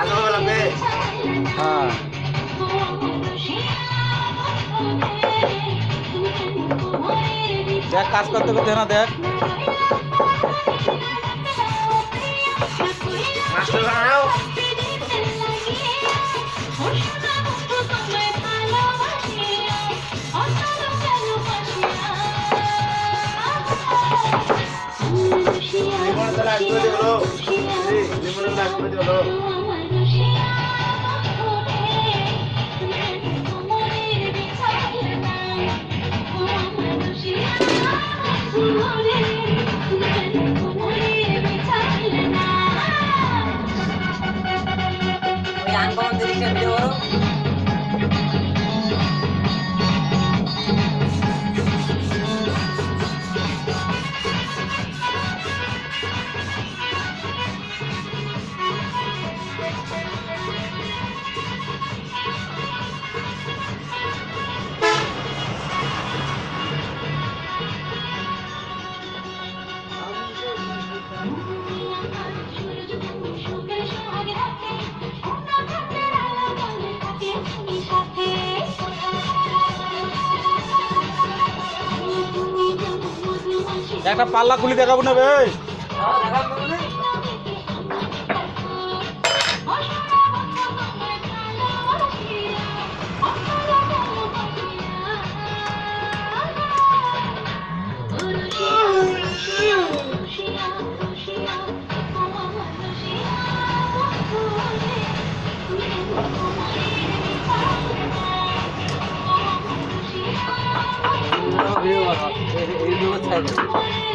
লাগবে হ্যাঁ। দেখ কাজ করতে করতে না দেখ। লিমন তালা entendeu? একটা পাল্লা খুলি দেখাবো না বেশ 哎呦啊，没哎呦哎我踩